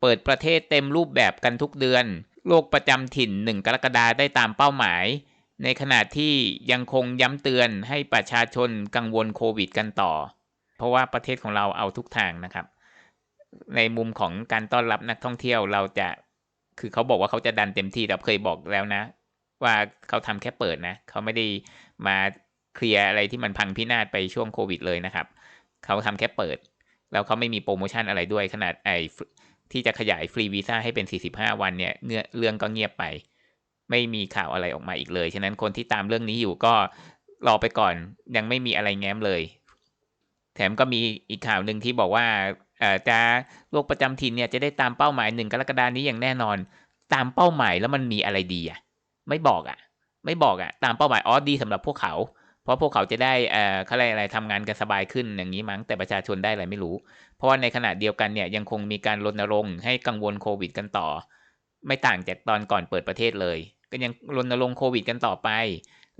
เปิดประเทศเต็มรูปแบบกันทุกเดือน โรคประจำถิ่น 1 กรกฎาได้ตามเป้าหมาย ในขณะที่ยังคงย้ำเตือนให้ประชาชนกังวลโควิดกันต่อ เพราะว่าประเทศของเราเอาทุกทางนะครับ ในมุมของการต้อนรับนักท่องเที่ยวเราจะคือเขาบอกว่าเขาจะดันเต็มที่แต่เคยบอกแล้วนะ ว่าเขาทำแค่เปิดนะ เขาไม่ได้มาเคลียร์อะไรที่มันพังพินาศไปช่วงโควิดเลยนะครับ เขาทำแค่เปิด แล้วเขาไม่มีโปรโมชั่นอะไรด้วยขนาดไอ ที่จะขยายฟรีวีซ่าให้เป็น 45 วันเนี่ยเรื่องก็เงียบไป ไม่มีข่าวอะไรออกมาอีกเลย ฉะนั้นคนที่ตามเรื่องนี้อยู่ก็รอไปก่อนยังไม่มีอะไรแง้มเลย แถมก็มีอีกข่าวหนึ่งที่บอกว่าเอ่อจะโรคประจำถิ่นเนี่ยจะได้ตามเป้าหมายหนึ่งกรกฎานี้อย่างแน่นอน ตามเป้าหมายแล้วมันมีอะไรดีอะ ไม่บอกอะ ไม่บอกอะ ตามเป้าหมายอ๋อดีสำหรับพวกเขา เพราะพวกเขาจะได้เอ่อเขาเรียกอะไรทำงานกันสบายขึ้นอย่างนี้มั้งแต่ประชาชนได้อะไรไม่รู้ เพราะว่าในขณะเดียวกันเนี่ยยังคงมีการรณรงค์ให้กังวลโควิดกันต่อ ไม่ต่างจากตอนก่อนเปิดประเทศเลย ก็ยังรณรงค์โควิดกันต่อไป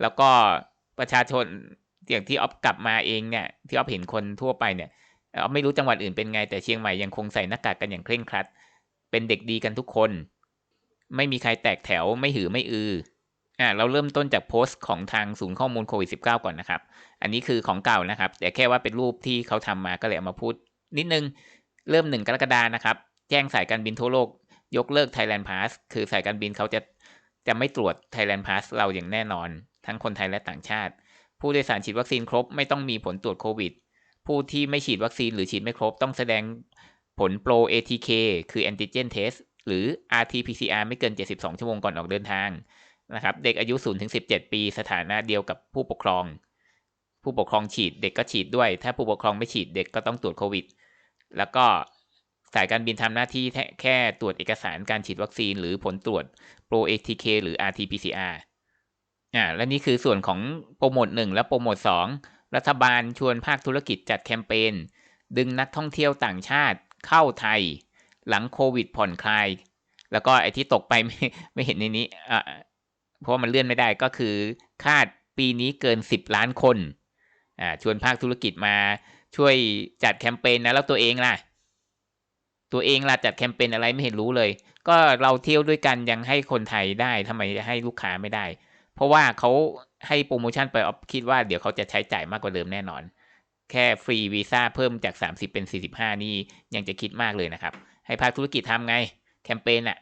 แล้วก็ประชาชนอย่างที่ออฟกลับมาเองเนี่ยที่ออฟเห็นคนทั่วไปเนี่ยออฟไม่รู้จังหวัดอื่นเป็นไงแต่เชียงใหม่ยังคงใส่หน้ากากกันอย่างเคร่งครัด เป็นเด็กดีกันทุกคน ไม่มีใครแตกแถวไม่หือไม่อือ อ่าเราเริ่มต้นจากโพสต์ของทางศูนย์ข้อมูลโควิด -19 ก่อนนะครับ อันนี้คือของเก่านะครับ แต่แค่ว่าเป็นรูปที่เขาทำมาก็เลยเอามาพูด นิดนึง เริ่มหนึ่งกรกฎานะครับ แจ้งสายการบินทั่วโลก ยกเลิก Thailand Pass คือสายการบินเขาจะจะไม่ตรวจ Thailand Pass เราอย่างแน่นอน ทั้งคนไทยและต่างชาติ ผู้โดยสารฉีดวัคซีนครบ ไม่ต้องมีผลตรวจโควิด ผู้ที่ไม่ฉีดวัคซีนหรือฉีดไม่ครบ ต้องแสดงผลโปร ATK คือ Antigen Test หรือ RT-PCR ไม่เกิน 72 ชั่วโมงก่อนออกเดินทาง นะครับ เด็กอายุ0-17ปี สถานะเดียวกับผู้ปกครอง ผู้ปกครองฉีดเด็กก็ฉีดด้วย ถ้าผู้ปกครองไม่ฉีดเด็กก็ต้องตรวจโควิด แล้วก็สายการบินทำหน้าที่แค่ตรวจเอกสารการฉีดวัคซีน หรือผลตรวจ Pro ATK หรือ RT-PCR อ่าและนี่คือส่วนของโปรโมท1และโปรโมท2รัฐบาลชวนภาคธุรกิจจัดแคมเปญดึงนักท่องเที่ยวต่างชาติเข้าไทย หลังโควิดผ่อนคลาย แล้วก็ไอที่ตกไปไม่ไม่เห็นในนี้อ่า เพราะมันเลื่อนไม่ได้ก็คือคาดปีนี้เกิน 10 ล้านคนอ่าชวนภาคธุรกิจมาช่วยจัดแคมเปญนะแล้วตัวเองล่ะ ตัวเองล่ะจัดแคมเปญอะไรไม่เห็นรู้เลย ก็เราเที่ยวด้วยกันยังให้คนไทยได้ทำไมจะให้ลูกค้าไม่ได้ เพราะว่าเขาให้โปรโมชั่นไปออฟคิดว่าเดี๋ยวเขาจะใช้จ่ายมากกว่าเดิมแน่นอน แค่ฟรีวีซ่าเพิ่มจาก 30 เป็น 45 นี่ยังจะคิดมากเลยนะครับ ให้ภาคธุรกิจทำไงแคมเปญอะ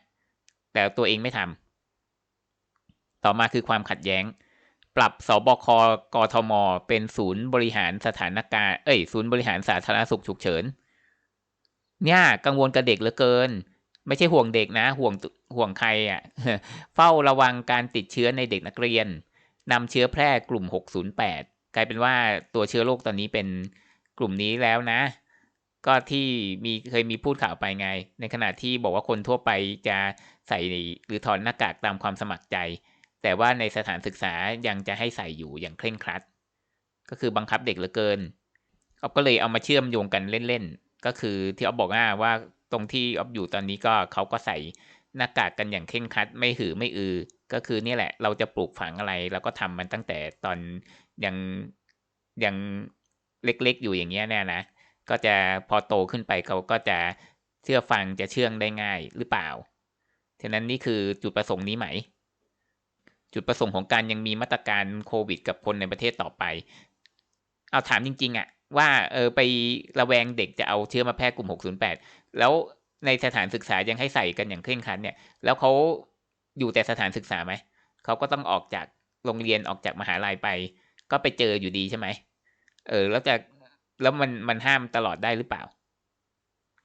แต่ตัวเองไม่ทำ ต่อมาคือความขัดแย้ง ปรับสบคกทม เป็นศูนย์บริหารสถานการณ์เอ้ยศูนย์บริหารสาธารณสุขฉุกเฉินเนี่ยกังวลกับเด็กเหลือเกิน ไม่ใช่ห่วงเด็กนะ ห่วงห่วงใครอะ่ะ เฝ้าระวังการติดเชื้อในเด็กนักเรียนนำเชื้อแพร่กลุ่ม 608 กลายเป็นว่าตัวเชื้อโรคตอนนี้เป็นกลุ่มนี้แล้วนะ ก็ที่มีเคยมีพูดข่าวไปไง ในขณะที่บอกว่าคนทั่วไปจะใส่หรือถอดหน้ากากตามความสมัครใจ แต่ว่าในสถานศึกษายังจะให้ใส่อยู่อย่างเคร่งครัด ก็คือบังคับเด็กเหลือเกินเอาก็เลยเอามาเชื่อมโยงกันเล่นๆ ก็คือที่ออฟบอกว่าว่าตรงที่ออฟอยู่ตอนนี้ก็เขาก็ใส่หน้ากากกันอย่างเคร่งครัด ไม่หือไม่อือ ก็คือนี่แหละ เราจะปลูกฝังอะไรเราก็ทำมันตั้งแต่ตอนยังยังเล็กๆ อยู่อย่างเงี้ยแน่นะก็จะพอโตขึ้นไปเขาก็จะเชื่อฟังจะเชื่องได้ง่ายหรือเปล่าฉะนั้นนี่คือจุดประสงค์นี้ไหม จุดประสงค์ของการยังมีมาตรการโควิด กับคนในประเทศต่อไป เอาถามจริง ๆอะ่ะว่าเออไประแวงเด็กจะเอาเชื้อมาแพร่กลุ่ม 608 แล้วในสถานศึกษายังให้ใส่กันอย่างเคร่งครัดเนี่ย แล้วเขาอยู่แต่สถานศึกษาไหม เขาก็ต้องออกจากโรงเรียนออกจากมหาลัยไป ก็ไปเจออยู่ดีใช่ไหม เออ แล้วจะแล้วมันมันห้ามตลอดได้หรือเปล่า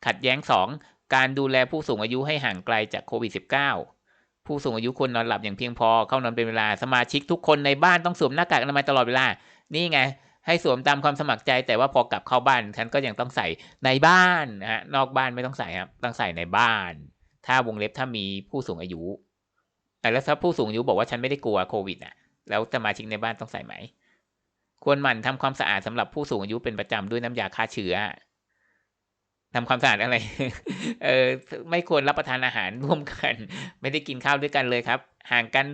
ขัดแย้งสองการดูแลผู้สูงอายุให้ห่างไกลจากโควิด -19 ผู้สูงอายุควรนอนหลับอย่างเพียงพอเข้านอนเป็นเวลาสมาชิกทุกคนในบ้านต้องสวมหน้ากากอนามัยตลอดเวลา นี่ไง ให้สวมตามความสมัครใจ แต่ว่าพอกลับเข้าบ้านฉันก็ยังต้องใส่ในบ้านนะฮะนอกบ้านไม่ต้องใส่ครับต้องใส่ในบ้าน ถ้าวงเล็บถ้ามีผู้สูงอายุแต่แล้วถ้าผู้สูงอายุบอกว่าฉันไม่ได้กลัวโควิดอะ แล้วสมาชิกในบ้านต้องใส่ไหม ควรหมั่นทำความสะอาดสำหรับผู้สูงอายุเป็นประจำด้วยน้ำยาฆ่าเชื้อ ทำความสะอาดอะไร เออไม่ควรรับประทานอาหารร่วมกัน ไม่ได้กินข้าวด้วยกันเลยครับ ห่างกัน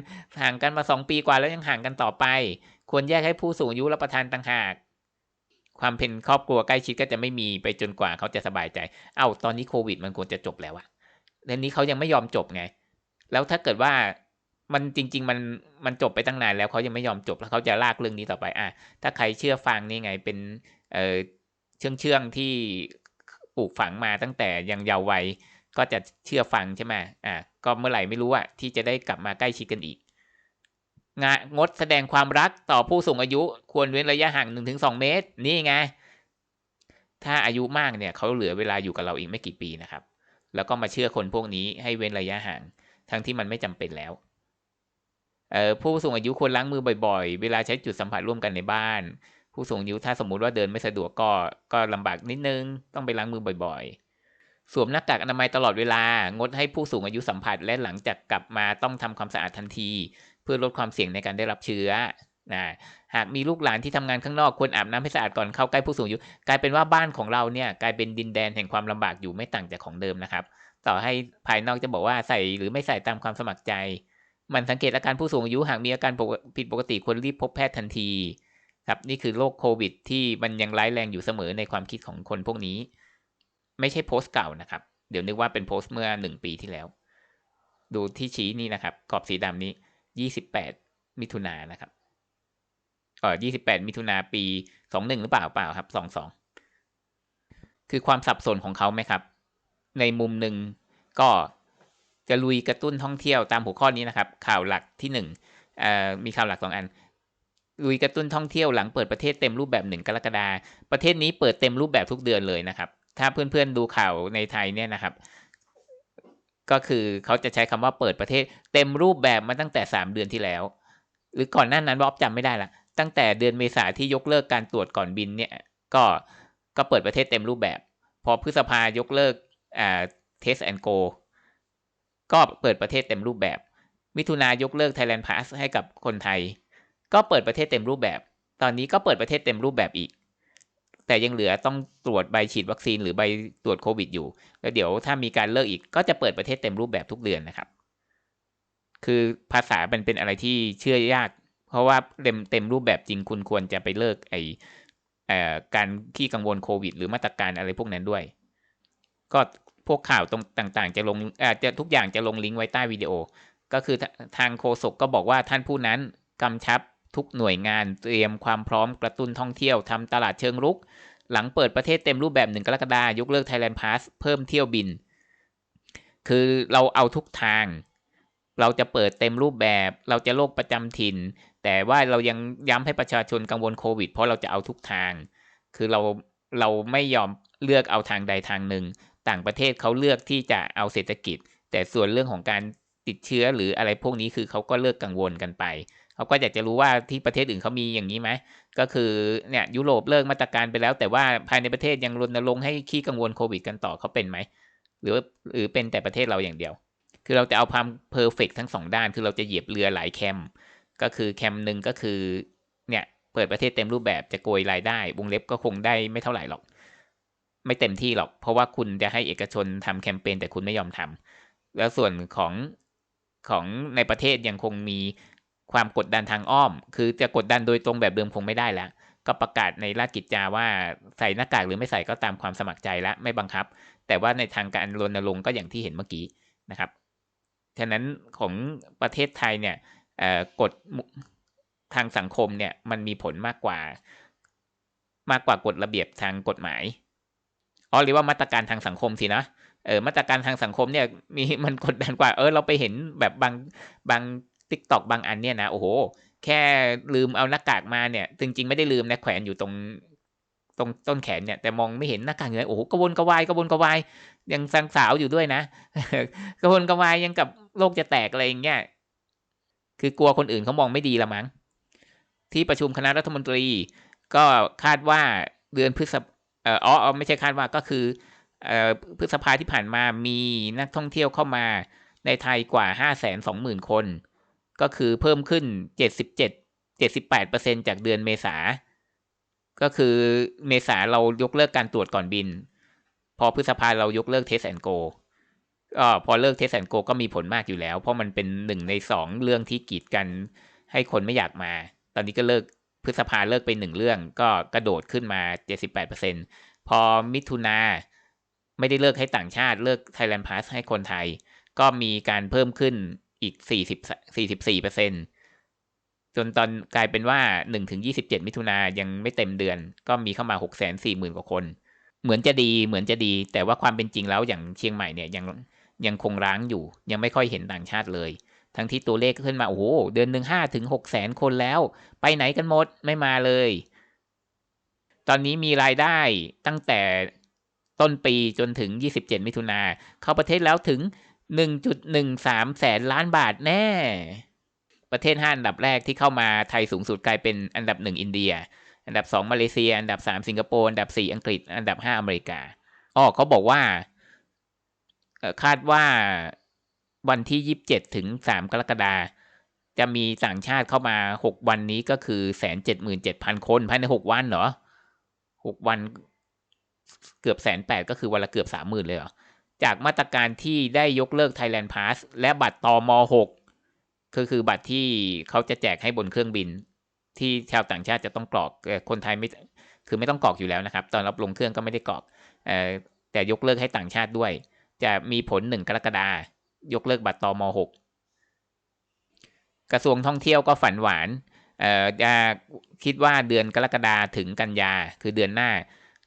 ห่างกันมาสองปีกว่าแล้วยังห่างกันต่อไป ควรแยกให้ผู้สูงอายุรับประทานต่างหาก ความเป็นครอบครัวใกล้ชิดก็จะไม่มีไปจนกว่าเขาจะสบายใจ เอ้าตอนนี้โควิด มันควรจะจบแล้วอะทีนี้เขายังไม่ยอมจบไง แล้วถ้าเกิดว่ามันจริง ๆ มันมันจบไปตั้งนานแล้วเขายังไม่ยอมจบแล้วเขาจะลากเรื่องนี้ต่อไป อะถ้าใครเชื่อฟังนี่ไงเป็นเอ่อเชื่องเชื่องที่ ปลูกฝังมาตั้งแต่ยังเยาว์วัยก็จะเชื่อฟังใช่ไหมอะก็เมื่อไหร่ไม่รู้อะที่จะได้กลับมาใกล้ชิดกันอีกงงดแสดงความรักต่อผู้สูงอายุควรเว้นระยะห่างหนึ่งถึงสองเมตร นี่ไง ถ้าอายุมากเนี่ยเขาเหลือเวลาอยู่กับเราอีกไม่กี่ปีนะครับ แล้วก็มาเชื่อคนพวกนี้ให้เว้นระยะห่าง ทั้งที่มันไม่จำเป็นแล้ว ผู้สูงอายุควรล้างมือบ่อยๆ เวลาใช้จุดสัมผัสร่วมกันในบ้าน ผู้สูงอายุถ้าสมมุติว่าเดินไม่สะดวกก็ก็ลำบากนิดนึง ต้องไปล้างมือบ่อยๆ สวมหน้ากากอนามัยตลอดเวลางดให้ผู้สูงอายุสัมผัสและหลังจากกลับมาต้องทำความสะอาดทันที เพื่อลดความเสี่ยงในการได้รับเชื้อนะหากมีลูกหลานที่ทำงานข้างนอกควรอาบน้ำให้สะอาดก่อนเข้าใกล้ผู้สูงอายุ กลายเป็นว่าบ้านของเราเนี่ยกลายเป็นดินแดนแห่งความลำบากอยู่ไม่ต่างจากของเดิมนะครับ ต่อให้ภายนอกจะบอกว่าใส่หรือไม่ใส่ตามความสมัครใจ มันสังเกตอาการผู้สูงอายุหากมีอาการผิดปกติควรรีบพบแพทย์ทันที ครับนี่คือโรคโควิด ที่มันยังร้ายแรงอยู่เสมอในความคิดของคนพวกนี้ ไม่ใช่โพสต์เก่านะครับ เดี๋ยวนึกว่าเป็นโพสต์เมื่อหนึ่งปีที่แล้ว ดูที่ชี้นี่นะครับกรอบสีดำนี้ยี่สิบแปดมิถุนายนนะครับเออยี่สิบแปดมิถุนาปีสองหนึ่งหรือเปล่าเปล่าครับสองสองคือความสับสนของเขาไหมครับ ในมุมหนึ่งก็จะลุยกระตุ้นท่องเที่ยวตามหัวข้อนี้นะครับ ข่าวหลักที่หนึ่งมีข่าวหลักสองอัน ลุยกระตุ้นท่องเที่ยวหลังเปิดประเทศเต็มรูปแบบหนึ่งกรกฎาประเทศนี้เปิดเต็มรูปแบบทุกเดือนเลยนะครับ ถ้าเพื่อนๆดูข่าวในไทยเนี่ยนะครับ ก็คือเขาจะใช้คำว่าเปิดประเทศ เต็มรูปแบบมาตั้งแต่สามเดือนที่แล้ว หรือก่อนหน้านั้นบอบจำไม่ได้ละตั้งแต่เดือนเมษาที่ยกเลิกการตรวจก่อนบินเนี่ย ก็ก็เปิดประเทศเต็มรูปแบบ พอพฤษภายกเลิกอ่าเทสแอนโกก็เปิดประเทศเต็มรูปแบบ มิถุนายกเลิก Thailand Pass ให้กับคนไทย ก็เปิดประเทศเต็มรูปแบบ ตอนนี้ก็เปิดประเทศเต็มรูปแบบอีก แต่ยังเหลือต้องตรวจใบฉีดวัคซีนหรือใบตรวจโควิดอยู่ แล้วเดี๋ยวถ้ามีการเลิกอีกก็จะเปิดประเทศเต็มรูปแบบทุกเดือนนะครับ คือภาษามันเป็นอะไรที่เชื่อยาก เพราะว่าเต็มเต็มรูปแบบจริงคุณควรจะไปเลิกไอการขี้กังวลโควิด หรือมาตรการอะไรพวกนั้นด้วย ก็พวกข่าวตรงต่างๆ จะลงอาจจะทุกอย่างจะลงลิงก์ไว้ใต้วิดีโอ ก็คือทางโฆษกก็บอกว่าท่านผู้นั้นกำชับ ทุกหน่วยงานเตรียมความพร้อมกระตุ้นท่องเที่ยวทำตลาดเชิงรุก หลังเปิดประเทศเต็มรูปแบบหนึ่งกรกฎายกเลิก Thailand Pass เพิ่มเที่ยวบิน คือเราเอาทุกทาง เราจะเปิดเต็มรูปแบบ เราจะโรคประจำถิ่น แต่ว่าเรายังย้ำให้ประชาชนกังวลโควิด เพราะเราจะเอาทุกทาง คือเราเราไม่ยอมเลือกเอาทางใดทางหนึ่ง ต่างประเทศเขาเลือกที่จะเอาเศรษฐกิจ แต่ส่วนเรื่องของการติดเชื้อหรืออะไรพวกนี้คือเขาก็เลิกกังวลกันไป เขาก็อยากจะรู้ว่าที่ประเทศอื่นเขามีอย่างนี้ไหมก็คือเนี่ยยุโรปเลิกมาตรการไปแล้ว แต่ว่าภายในประเทศยังรณรงค์ให้ขี้กังวลโควิดกันต่อเขาเป็นไหมหรือหรือเป็นแต่ประเทศเราอย่างเดียว คือเราจะเอาความเพอร์เฟกทั้งสองด้าน คือเราจะเหยียบเรือหลายแคม ก็คือแคมหนึ่งก็คือเนี่ยเปิดประเทศเต็มรูปแบบจะโกยรายได้วงเล็บก็คงได้ไม่เท่าไหร่หรอก ไม่เต็มที่หรอก เพราะว่าคุณจะให้เอกชนทำแคมเปญแต่คุณไม่ยอมทำแล้วส่วนของของในประเทศยังคงมี ความกดดันทางอ้อม คือจะกดดันโดยตรงแบบเดิมคงไม่ได้แล้ว ก็ประกาศในราชกิจจาว่าใส่หน้ากากหรือไม่ใส่ก็ตามความสมัครใจและไม่บังคับ แต่ว่าในทางการรณรงค์ก็อย่างที่เห็นเมื่อกี้นะครับ ฉะนั้นของประเทศไทยเนี่ยกฎทางสังคมเนี่ยมันมีผลมากกว่า มากกว่ากฎระเบียบทางกฎหมายอ๋อเรียกว่ามาตรการทางสังคมสินะเออมาตรการทางสังคมเนี่ยมีมันกดดันกว่า เออเราไปเห็นแบบบางบาง ทิกตอกบางอันเนี่ยนะโอ้โห แค่ลืมเอาหน้ากากมาเนี่ยจริงๆไม่ได้ลืมนะแขวนอยู่ตรงตรงต้นแขนเนี่ยแต่มองไม่เห็นหน้ากากเลยโอ้โหกระวนกระวายกระวนกระวายยังสังสาวอยู่ด้วยนะกระวนกระวายยังกับโลกจะแตกอะไรอย่างเงี้ยคือกลัวคนอื่นเขามองไม่ดีละมั้งที่ประชุมคณะรัฐมนตรี ก็คาดว่าเดือนพฤษอ๋อไม่ใช่คาดว่าก็คือพฤษภาที่ผ่านมามีนักท่องเที่ยวเข้ามาในไทยกว่าห้าแสนสองหมื่นคน ก็คือเพิ่มขึ้นเจ็ดสิบเจ็ดเจ็ดสิบแปอร์เซ็นจากเดือนเมษา ก็คือเมษาเรายกเลิกการตรวจก่อนบิน พอพฤษภาเรายกเลิกเทสแอนโกก็พอเลิกเทสแอนโกก็มีผลมากอยู่แล้ว เพราะมันเป็นหนึ่งในสองเรื่องที่กีดกันให้คนไม่อยากมา ตอนนี้ก็เลิกพฤษภาเลิกไปหนึ่งเรื่อง ก็กระโดดขึ้นมา 78%พอมิถุนาไม่ได้เลิกให้ต่างชาติเลิก Thailand Pass ให้คนไทย ก็มีการเพิ่มขึ้น อีก40 44เปอร์เซ็นต์จนตอนกลายเป็นว่า1ถึง27มิถุนายังไม่เต็มเดือน ก็มีเข้ามา6 4 0 0 0 0กว่าคน เหมือนจะดีเหมือนจะดี แต่ว่าความเป็นจริงแล้วอย่างเชียงใหม่เนี่ยยังยังคงร้างอยู่ ยังไม่ค่อยเห็นต่างชาติเลย ทั้งที่ตัวเลขขึ้นมาโอ้โหเดือนหนึ่งห้าถึงหกแสนคนแล้ว ไปไหนกันหมดไม่มาเลย ตอนนี้มีรายได้ตั้งแต่ต้นปีจนถึง 27 มิถุนาเข้าประเทศแล้วถึง 1.13 แสนล้านบาทแน่ ประเทศห้าอันดับแรกที่เข้ามาไทยสูงสุดกลายเป็นอันดับหนึ่งอินเดีย อันดับสองมาเลเซีย อันดับสามสิงคโปร์ อันดับสี่อังกฤษ อันดับห้าอเมริกา อ๋อเขาบอกว่า คาดว่าวันที่ยี่บเจ็ดถึงสามกรกฎาจะมีต่างชาติเข้ามาหกวันนี้ก็คือแสนเจ็ดหมื่นเจ็ดพันคนภายในหกวันเหรอหกวันเกือบแสนแปดก็คือวันละเกือบสามหมื่นเลยเหรอ จากมาตรการที่ได้ยกเลิก Thailand Pass และบัตรตอม6คือคือบัตรที่เขาจะแจกให้บนเครื่องบิน ที่ชาวต่างชาติจะต้องกรอกคนไทยไม่คือไม่ต้องกรอกอยู่แล้วนะครับ ตอนรับลงเครื่องก็ไม่ได้กรอกแต่ยกเลิกให้ต่างชาติด้วย จะมีผลหนึ่งกรกฎายกเลิกบัตรตอม6กระทรวงท่องเที่ยวก็ฝันหวานจะคิดว่าเดือนกรกฎาถึงกันยาคือเดือนหน้า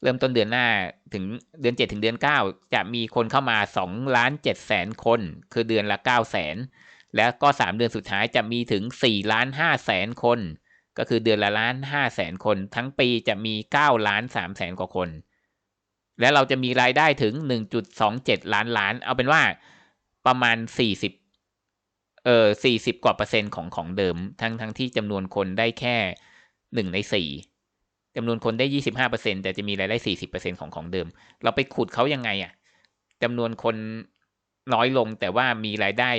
เริ่มต้นเดือนหน้าถึงเดือน 7 ถึงเดือน 9 จะมีคนเข้ามา2ล้าน7แสนคน คือเดือนละ9แสนแล้วก็ 3 เดือนสุดท้ายจะมีถึง4ล้าน5แสนคน ก็คือเดือนละล้าน5แสนคน ทั้งปีจะมี9ล้าน3แสนกว่าคน และเราจะมีรายได้ถึง 1.27 ล้านล้าน เอาเป็นว่าประมาณ 40เออ40 กว่าเปอร์เซ็นต์ของของเดิม ทั้งทั้งที่จำนวนคนได้แค่ 1 ใน 4 จำนวนคนได้ยี่สิบห้าเปอร์เซ็นแต่จะมีรายได้สี่สิบเปอร์เซ็นของของเดิม เราไปขุดเขายังไงอะ่ะจำนวนคนน้อยลงแต่ว่ามีรายได้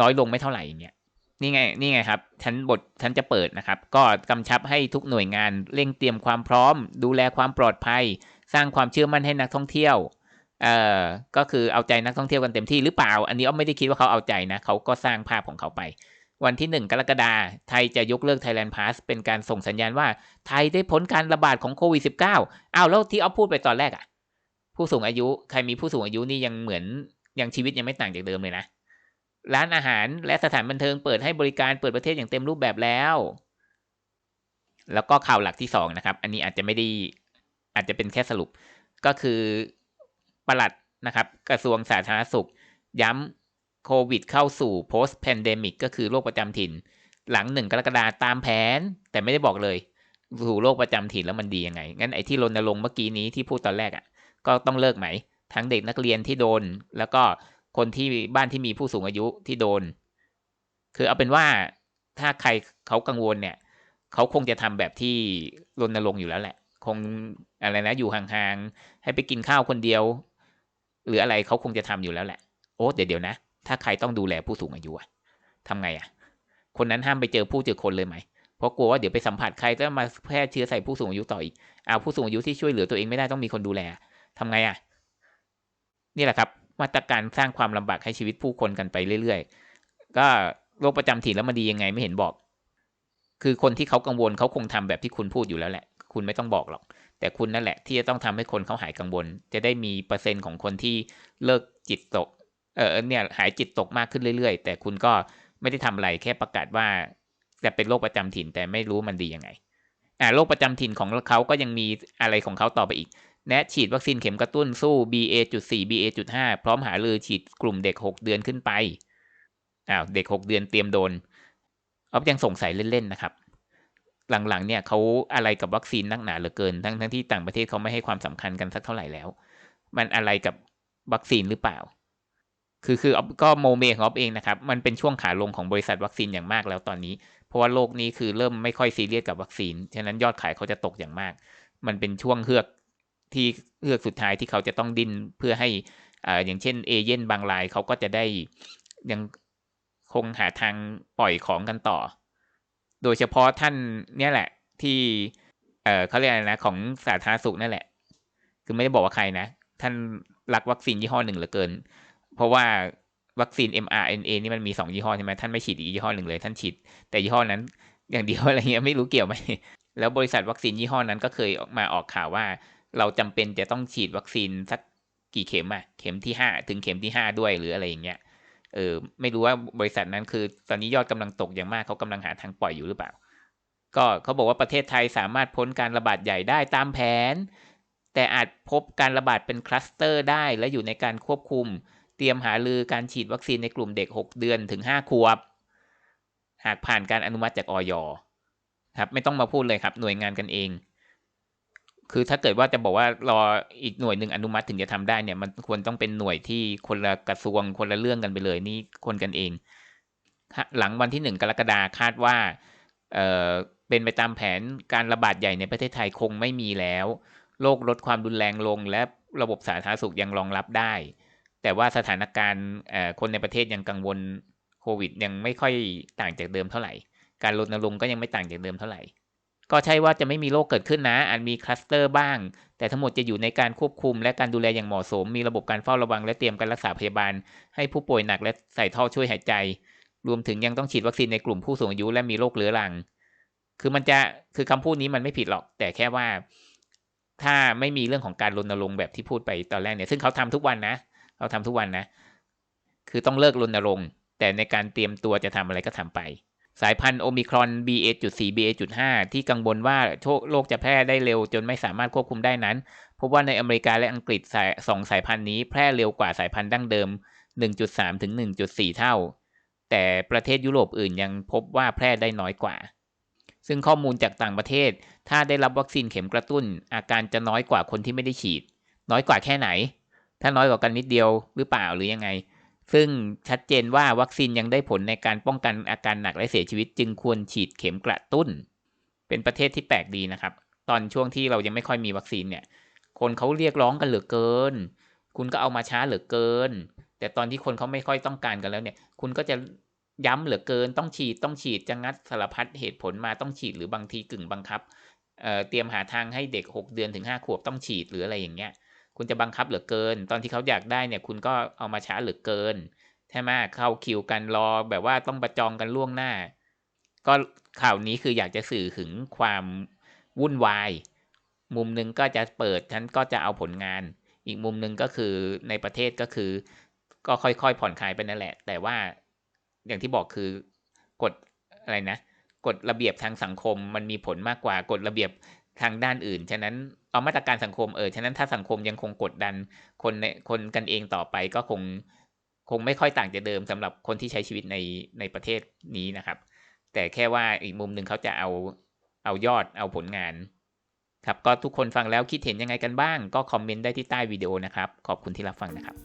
น้อยลงไม่เท่าไหร่เนี่ยนี่ไงนี่ไงครับฉันบทฉันจะเปิดนะครับ ก็กำชับให้ทุกหน่วยงานเร่งเตรียมความพร้อม ดูแลความปลอดภัย สร้างความเชื่อมั่นให้นักท่องเที่ยวเอ่อก็คือเอาใจนักท่องเที่ยวกันเต็มที่หรือเปล่า อันนี้อ้อมไม่ได้คิดว่าเขาเอาใจนะเขาก็สร้างภาพของเขาไป วันที่ 1 กรกฎาคมไทยจะยกเลิก Thailand Pass เป็นการส่งสัญญาณว่าไทยได้พ้นการระบาดของโควิด -19 อ้าวแล้วที่เอาพูดไปตอนแรกอะ่ะ ผู้สูงอายุใครมีผู้สูงอายุนี่ยังเหมือนยังชีวิตยังไม่ต่างจากเดิมเลยนะ ร้านอาหารและสถานบันเทิงเปิดให้บริการเปิดประเทศอย่างเต็มรูปแบบแล้ว แล้วก็ข่าวหลักที่สองนะครับ อันนี้อาจจะไม่ได้อาจจะเป็นแค่สรุปก็คือประหลัดนะครับ กระทรวงสาธารณสุข ย้ำ โควิดเข้าสู่ post pandemic ก็คือโรคประจำถิ่น หลังหนึ่งกรกฎาตามแผน แต่ไม่ได้บอกเลยสู่โรคประจำถิ่นแล้วมันดียังไง งั้นไอ้ที่รณรงค์เมื่อกี้นี้ที่พูดตอนแรกอะ่ะ ก็ต้องเลิกไหม ทั้งเด็กนักเรียนที่โดน แล้วก็คนที่บ้านที่มีผู้สูงอายุที่โดน คือเอาเป็นว่าถ้าใครเขากังวลเนี่ย เขาคงจะทำแบบที่รณรงค์อยู่แล้วแหละ คงอะไรนะอยู่ห่างๆให้ไปกินข้าวคนเดียว หรืออะไรเขาคงจะทำอยู่แล้วแหละ โอ้เดี๋ยวเดี๋ยวนะ ถ้าใครต้องดูแลผู้สูงอายุอะทำไงอะคนนั้นห้ามไปเจอผู้เจอคนเลยไหมเพราะกลัวว่าเดี๋ยวไปสัมผัสใครก็มาแพร่เชื้อใส่ผู้สูงอายุต่ออีกเอาผู้สูงอายุที่ช่วยเหลือตัวเองไม่ได้ต้องมีคนดูแลทำไงอะนี่แหละครับมาตรการสร้างความลำบากให้ชีวิตผู้คนกันไปเรื่อยๆ ก็โรคประจำถิ่นแล้วมันดียังไงไม่เห็นบอก คือคนที่เขากังวลเขาคงทำแบบที่คุณพูดอยู่แล้วแหละ คุณไม่ต้องบอกหรอก แต่คุณนั่นแหละที่จะต้องทำให้คนเขาหายกังวล จะได้มีเปอร์เซ็นต์ของคนที่เลิกจิตตก เออเนี่ยหายจิตตกมากขึ้นเรื่อยๆ แต่คุณก็ไม่ได้ทำอะไรแค่ประกาศว่าจะเป็นโรคประจำถิ่นแต่ไม่รู้มันดียังไงอ่าโรคประจำถิ่นของเขาก็ยังมีอะไรของเขาต่อไปอีก แนะฉีดวัคซีนเข็มกระตุ้นสู้ BA.4 BA.5 พร้อมหาลือฉีดกลุ่มเด็ก 6 เดือนขึ้นไปอ้าวเด็ก 6 เดือนเตรียมโดนอ๊อฟยังสงสัยเล่นๆนะครับ หลังๆเนี่ยเขาอะไรกับวัคซีนนักหนาเหลือเกิน ทั้งทั้งที่ต่างประเทศเขาไม่ให้ความสำคัญกันสักเท่าไหร่แล้ว มันอะไรกับวัคซีนหรือเปล่า คือคือก็โมเมของออฟเองนะครับ มันเป็นช่วงขาลงของบริษัทวัคซีนอย่างมากแล้วตอนนี้ เพราะว่าโลกนี้คือเริ่มไม่ค่อยซีเรียสกับวัคซีน ฉะนั้นยอดขายเขาจะตกอย่างมาก มันเป็นช่วงเฮือกที่เฮือกสุดท้ายที่เขาจะต้องดิ้นเพื่อให้อ่าอย่างเช่นเอเย่นบางรายเขาก็จะได้ยังคงหาทางปล่อยของกันต่อ โดยเฉพาะท่านเนี่ยแหละที่เออเขาเรียกอะไรนะของสาธารณสุขนั่นแหละ คือไม่ได้บอกว่าใครนะ ท่านรักวัคซีนยี่ห้อหนึ่งเหลือเกิน เพราะว่าวัคซีน mRNA นี่มันมีสองยี่ห้อใช่ไหมท่านไม่ฉีดอีกยี่ห้อหนึ่งเลย ท่านฉีดแต่ยี่ห้อนั้น อย่างเดียวอะไรเงี้ยไม่รู้เกี่ยวไหมแล้วบริษัทวัคซีนยี่ห้อนั้นก็เคยออกมาออกข่าวว่า เราจำเป็นจะต้องฉีดวัคซีนสักกี่เข็มอะเข็มที่ห้าถึงเข็มที่ห้าด้วยหรืออะไรอย่างเงี้ยเออไม่รู้ว่าบริษัทนั้นคือ ตอนนี้ยอดกำลังตกอย่างมากเขากำลังหาทางปล่อยอยู่หรือเปล่า ก็เขาบอกว่าประเทศไทยสามารถพ้นการระบาดใหญ่ได้ตามแผน แต่อาจพบการระบาดเป็นคลัสเตอร์ได้และอยู่ในการควบคุม เตรียมหาลือการฉีดวัคซีนในกลุ่มเด็ก 6 เดือนถึง 5 ขวบ หากผ่านการอนุมัติจากออยครับไม่ต้องมาพูดเลยครับหน่วยงานกันเอง คือถ้าเกิดว่าจะบอกว่ารออีกหน่วยหนึ่งอนุมัติถึงจะทำได้เนี่ย มันควรต้องเป็นหน่วยที่คนละกระทรวงคนละเรื่องกันไปเลยนี่คนกันเอง หลังวันที่หนึ่งกรกฎาคาดว่าเอ่อเป็นไปตามแผนการระบาดใหญ่ในประเทศไทยคงไม่มีแล้วโรคลดความรุนแรงลงและระบบสาธารณสุขยังรองรับได้ แต่ว่าสถานการณ์คนในประเทศยังกังวลโควิด ยังไม่ค่อยต่างจากเดิมเท่าไหร่ การรณรงค์ก็ยังไม่ต่างจากเดิมเท่าไหร่ ก็ใช่ว่าจะไม่มีโรคเกิดขึ้นนะอาจมีคลัสเตอร์บ้าง แต่ทั้งหมดจะอยู่ในการควบคุมและการดูแลอย่างเหมาะสม มีระบบการเฝ้าระวังและเตรียมการรักษาพยาบาล ให้ผู้ป่วยหนักและใส่ท่อช่วยหายใจ รวมถึงยังต้องฉีดวัคซีนในกลุ่มผู้สูงอายุและมีโรคเรื้อรัง คือมันจะคือคำพูดนี้มันไม่ผิดหรอก แต่แค่ว่า ถ้าไม่มีเรื่องของการรณรงค์แบบที่พูดไปตอนแรกเนี่ยซึ่งเขาทำทุกวันนะ เขาทำทุกวันนะ คือต้องเลิกรณรงค์แต่ในการเตรียมตัวจะทำอะไรก็ทำไป สายพันธุ์โอมิครอน BA.4 BA.5 ที่กังวลว่าโรคจะแพร่ได้เร็วจนไม่สามารถควบคุมได้นั้นพบว่าในอเมริกาและอังกฤษสายสองสายพันธุ์นี้แพร่เร็วกว่าสายพันธุ์ดั้งเดิม 1.3 ถึง 1.4 เท่า แต่ประเทศยุโรปอื่นยังพบว่าแพร่ได้น้อยกว่า ซึ่งข้อมูลจากต่างประเทศ ถ้าได้รับวัคซีนเข็มกระตุ้น อาการจะน้อยกว่าคนที่ไม่ได้ฉีด น้อยกว่าแค่ไหน ถ้าน้อยกว่ากันนิดเดียวหรือเปล่าหรือยังไง ซึ่งชัดเจนว่าวัคซีนยังได้ผลในการป้องกันอาการหนักและเสียชีวิต จึงควรฉีดเข็มกระตุ้น เป็นประเทศที่แปลกดีนะครับ ตอนช่วงที่เรายังไม่ค่อยมีวัคซีนเนี่ย คนเขาเรียกร้องกันเหลือเกิน คุณก็เอามาช้าเหลือเกิน แต่ตอนที่คนเขาไม่ค่อยต้องการกันแล้วเนี่ย คุณก็จะย้ำเหลือเกิน ต้องฉีดต้องฉีดจะงัดสารพัดเหตุผลมาต้องฉีดหรือบางทีกึ่งบังคับเเตรียมหาทางให้เด็ก 6 เดือนถึง 5 ขวบต้องฉีดหรืออะไรอย่างเงี้ย คุณจะบังคับเหลือเกิน ตอนที่เขาอยากได้เนี่ย คุณก็เอามาช้าเหลือเกินใช่ไหมเข้าคิวกันรอแบบว่าต้องประจองกันล่วงหน้า ก็ข่าวนี้คืออยากจะสื่อถึงความวุ่นวาย มุมหนึ่งก็จะเปิดฉันก็จะเอาผลงาน อีกมุมหนึ่งก็คือในประเทศก็คือ ก็ค่อยๆผ่อนคลายไปนั่นแหละ แต่ว่าอย่างที่บอกคือกฎอะไรนะกฎระเบียบทางสังคมมันมีผลมากกว่ากฎระเบียบทางด้านอื่น ฉะนั้น เอามาตรการสังคมเออฉะนั้นถ้าสังคมยังคงกดดันคนในคนกันเองต่อไปก็คงคงไม่ค่อยต่างจากเดิมสำหรับคนที่ใช้ชีวิตในในประเทศนี้นะครับ แต่แค่ว่าอีกมุมหนึ่งเขาจะเอาเอายอดเอาผลงาน ครับก็ทุกคนฟังแล้วคิดเห็นยังไงกันบ้าง ก็คอมเมนต์ได้ที่ใต้วิดีโอนะครับ ขอบคุณที่รับฟังนะครับ